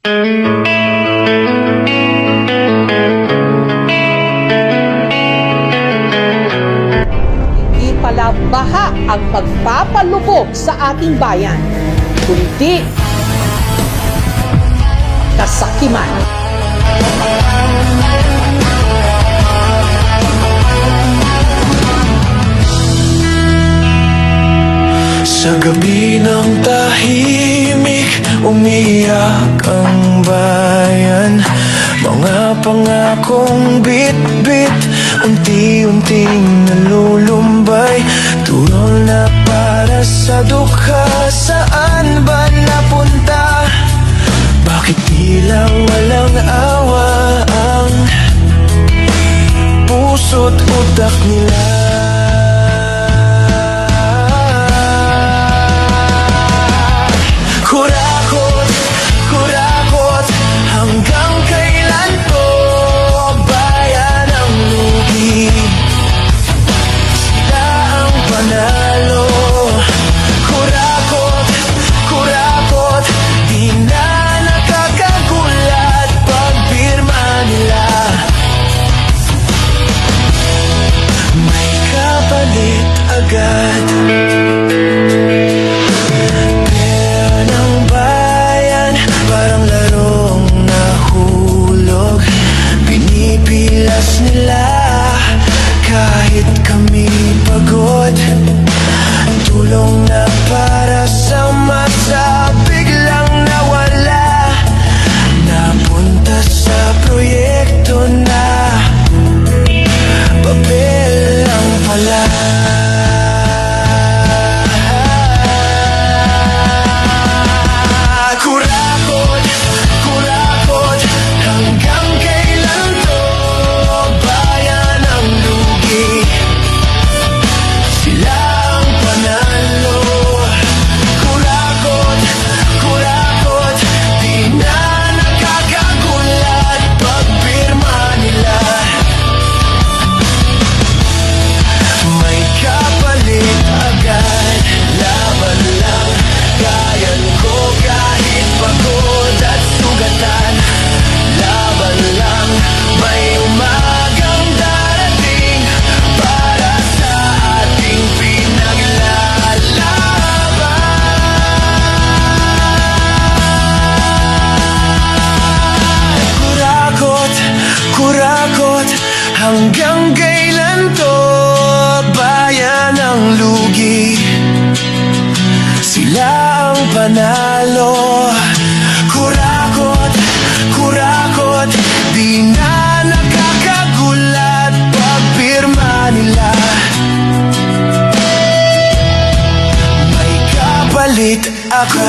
Hindi pala baha ang magpapalubog sa ating bayan, kundi kasakiman. Sa gabi ng tahimik Umiyak ang bayan Mga pangakong bit-bit Unti-unting nalulumbay Turon na para sa dukha Saan ba napunta? Bakit tila walang awa ang puso't utak nila? Sa Hanggang kailan to? Bayan ang lugi. Sila ang panalo. Kurakot, kurakot. Di na nakakagulat Pagpirma nila. May kapalit ako